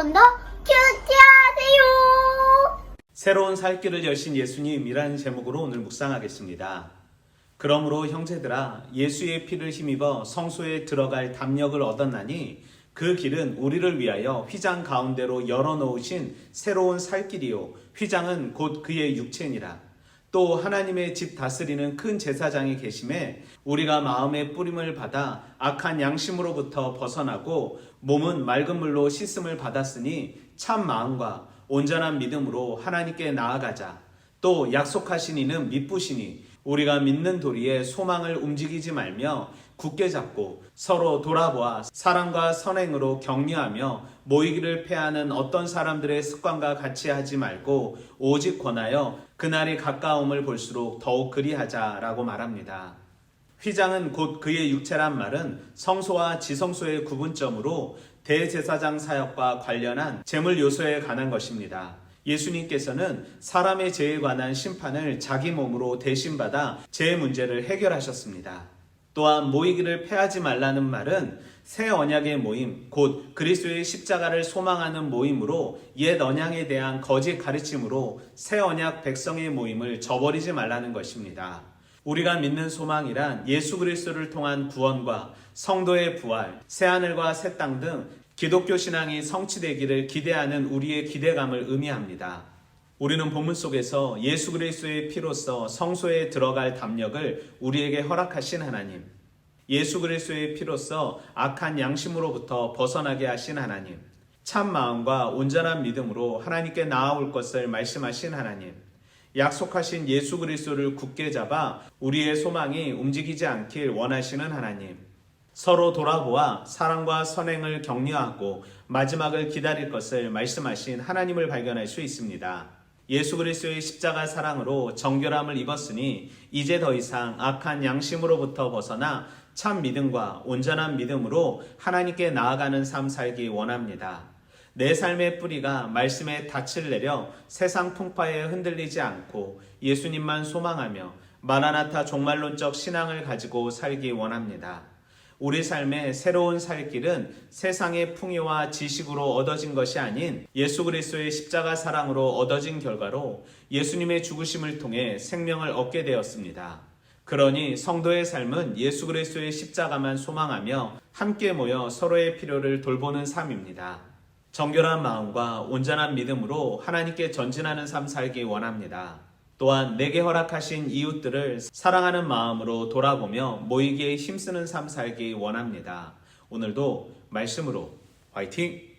여러분도 큐티하세요. 새로운 살 길을 여신 예수님이라는 제목으로 오늘 묵상하겠습니다. 그러므로 형제들아 예수의 피를 힘입어 성소에 들어갈 담력을 얻었나니 그 길은 우리를 위하여 휘장 가운데로 열어 놓으신 새로운 살 길이요 휘장은 곧 그의 육체니라. 또 하나님의 집 다스리는 큰 제사장이 계심에 우리가 마음의 뿌림을 받아 악한 양심으로부터 벗어나고 몸은 맑은 물로 씻음을 받았으니 참 마음과 온전한 믿음으로 하나님께 나아가자. 또 약속하신 이는 믿부시니 우리가 믿는 도리에 소망을 움직이지 말며 굳게 잡고 서로 돌아보아 사랑과 선행으로 격려하며 모이기를 패하는 어떤 사람들의 습관과 같이 하지 말고 오직 권하여 그날이 가까움을 볼수록 더욱 그리하자라고 말합니다. 휘장은 곧 그의 육체란 말은 성소와 지성소의 구분점으로 대제사장 사역과 관련한 재물 요소에 관한 것입니다. 예수님께서는 사람의 죄에 관한 심판을 자기 몸으로 대신받아 죄 문제를 해결하셨습니다. 또한 모이기를 패하지 말라는 말은 새 언약의 모임, 곧 그리스도의 십자가를 소망하는 모임으로 옛 언약에 대한 거짓 가르침으로 새 언약 백성의 모임을 저버리지 말라는 것입니다. 우리가 믿는 소망이란 예수 그리스도를 통한 구원과 성도의 부활, 새 하늘과 새 땅 등 기독교 신앙이 성취되기를 기대하는 우리의 기대감을 의미합니다. 우리는 본문 속에서 예수 그리스도의 피로써 성소에 들어갈 담력을 우리에게 허락하신 하나님, 예수 그리스도의 피로써 악한 양심으로부터 벗어나게 하신 하나님, 참 마음과 온전한 믿음으로 하나님께 나아올 것을 말씀하신 하나님, 약속하신 예수 그리스도를 굳게 잡아 우리의 소망이 움직이지 않길 원하시는 하나님, 서로 돌아보아 사랑과 선행을 격려하고 마지막을 기다릴 것을 말씀하신 하나님을 발견할 수 있습니다. 예수 그리스도의 십자가 사랑으로 정결함을 입었으니 이제 더 이상 악한 양심으로부터 벗어나 참 믿음과 온전한 믿음으로 하나님께 나아가는 삶 살기 원합니다. 내 삶의 뿌리가 말씀에 닻을 내려 세상 풍파에 흔들리지 않고 예수님만 소망하며 마라나타 종말론적 신앙을 가지고 살기 원합니다. 우리 삶의 새로운 살 길은 세상의 풍요와 지식으로 얻어진 것이 아닌 예수 그리스도의 십자가 사랑으로 얻어진 결과로 예수님의 죽으심을 통해 생명을 얻게 되었습니다. 그러니 성도의 삶은 예수 그리스도의 십자가만 소망하며 함께 모여 서로의 필요를 돌보는 삶입니다. 정결한 마음과 온전한 믿음으로 하나님께 전진하는 삶 살기 원합니다. 또한 내게 허락하신 이웃들을 사랑하는 마음으로 돌아보며 모이기에 힘쓰는 삶 살기 원합니다. 오늘도 말씀으로 화이팅!